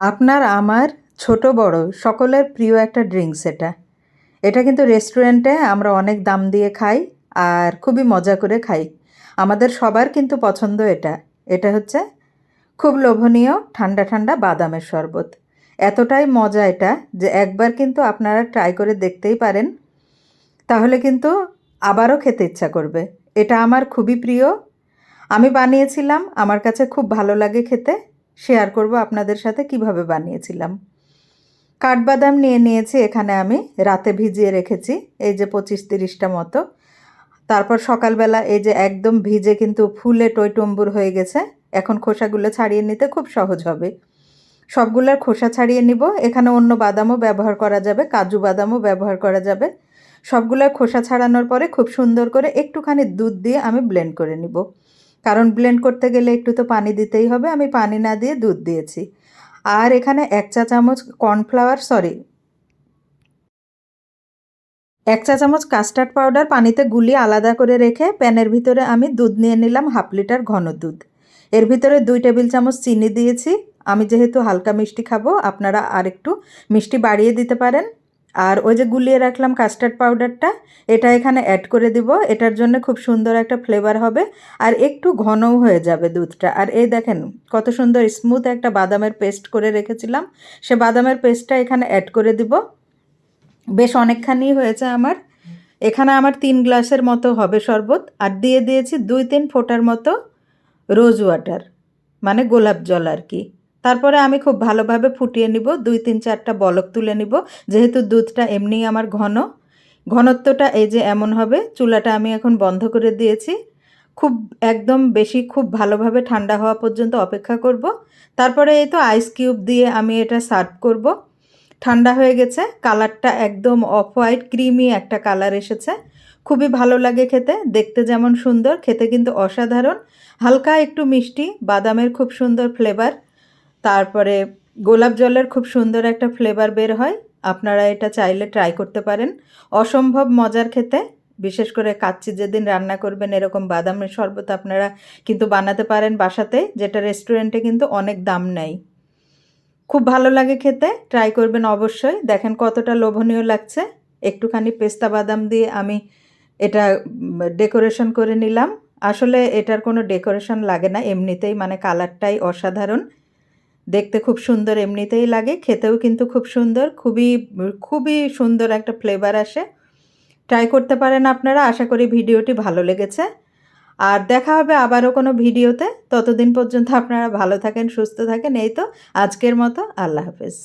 আপনার, আমার, ছোট, বড়, সকলের প্রিয় একটা ড্রিঙ্কস এটা। এটা কিন্তু রেস্টুরেন্টে আমরা অনেক দাম দিয়ে খাই আর খুবই মজা করে খাই। আমাদের সবার কিন্তু পছন্দ এটা। এটা হচ্ছে খুব লোভনীয়, ঠান্ডা ঠান্ডা বাদামের শরবত। এতটাই মজা এটা যে একবার কিন্তু আপনারা ট্রাই করে দেখতেই পারেন। তাহলে কিন্তু আবারও খেতে ইচ্ছা করবে। এটা আমার খুবই প্রিয়। আমি বানিয়েছিলাম, আমার কাছে খুব ভালো লাগে খেতে। শেয়ার করব আপনাদের সাথে কীভাবে বানিয়েছিলাম। কাঠবাদাম নিয়ে নিয়েছি, এখানে আমি রাতে ভিজিয়ে রেখেছি, এই যে পঁচিশ তিরিশটা মতো। তারপর সকালবেলা এই যে একদম ভিজে কিন্তু ফুলে টইটম্বুর হয়ে গেছে, এখন খোসাগুলো ছাড়িয়ে নিতে খুব সহজ হবে। সবগুলোর খোসা ছাড়িয়ে নিব, এখানে অন্য বাদামও ব্যবহার করা যাবে, কাজু বাদামও ব্যবহার করা যাবে। সবগুলোর খোসা ছাড়ানোর পরে খুব সুন্দর করে একটুখানি দুধ দিয়ে আমি ব্লেন্ড করে নিব। কারণ ব্লেন্ড করতে গেলে একটু তো পানি দিতেই হবে, আমি পানি না দিয়ে দুধ দিয়েছি। আর এখানে এক চা চামচ কর্নফ্লাওয়ার সরি এক চা চামচ কাস্টার্ড পাউডার পানিতে গুলিয়ে আলাদা করে রেখে প্যানের ভিতরে আমি দুধ নিয়ে নিলাম হাফ লিটার ঘন দুধ। এর ভিতরে দুই টেবিল চামচ চিনি দিয়েছি। আমি যেহেতু হালকা মিষ্টি খাব, আপনারা আর একটু মিষ্টি বাড়িয়ে দিতে পারেন। আর ওই যে গুলিয়ে রাখলাম কাস্টার্ড পাউডারটা এটা এখানে অ্যাড করে দিব। এটার জন্য খুব সুন্দর একটা ফ্লেভার হবে আর একটু ঘনও হয়ে যাবে দুধটা। আর এই দেখেন, কত সুন্দর স্মুথ একটা বাদামের পেস্ট করে রেখেছিলাম। সে বাদামের পেস্টটা এখানে অ্যাড করে দিব। বেশ অনেকখানি হয়েছে আমার। এখানে আমার তিন গ্লাসের মতো হবে শরবত। আর দিয়ে দিয়েছি দুই তিন ফোঁটার মতো রোজ ওয়াটার মানে গোলাপ জল আর কি। তারপরে আমি খুব ভালোভাবে ফুটিয়ে নিব, দুই তিন চারটা বলক তুলে নিব। যেহেতু দুধটা এমনি আমার ঘন, ঘনত্বটা এই যে এমন হবে, চুলাটা আমি এখন বন্ধ করে দিয়েছি। খুব, একদম বেশি খুব ভালোভাবে ঠান্ডা হওয়া পর্যন্ত অপেক্ষা করব। তারপরে এই তো আইস কিউব দিয়ে আমি এটা সার্ভ করব। ঠান্ডা হয়ে গেছে, কালারটা একদম অফ হোয়াইট ক্রিমি একটা কালার এসেছে। খুবই ভালো লাগে খেতে, দেখতে যেমন সুন্দর, খেতে কিন্তু অসাধারণ। হালকা একটু মিষ্টি, বাদামের খুব সুন্দর ফ্লেভার তারপরে গোলাপ জলের খুব সুন্দর একটা ফ্লেভার বের হয়। আপনারা এটা চাইলে ট্রাই করতে পারেন। অসম্ভব মজার খেতে। বিশেষ করে কাচ্চি যেদিন রান্না করবেন, এরকম বাদামের শরবত আপনারা কিন্তু বানাতে পারেন বাসাতে, যেটা রেস্টুরেন্টে কিন্তু অনেক দাম নেয়। খুব ভালো লাগে খেতে ট্রাই করবেন অবশ্যই। দেখেন কতটা লোভনীয় লাগছে। একটুখানি পেস্তা বাদাম দিয়ে আমি এটা ডেকোরেশন করে নিলাম। আসলে এটার কোনো ডেকোরেশন লাগে না, এমনিতেই মানে কালারটাই অসাধারণ। দেখতে খুব সুন্দর, এমনিতেই লাগে, খেতেও কিন্তু খুব সুন্দর, খুবই খুবই সুন্দর একটা ফ্লেভার আসে। ট্রাই করতে পারেন আপনারা, আশা করি ভিডিওটি ভালো লেগেছে। আর দেখা হবে আবারও কোনো ভিডিওতে, ততদিন পর্যন্ত আপনারা ভালো থাকেন, সুস্থ থাকেন, এই তো, আজকের মতো, আল্লাহ হাফেজ।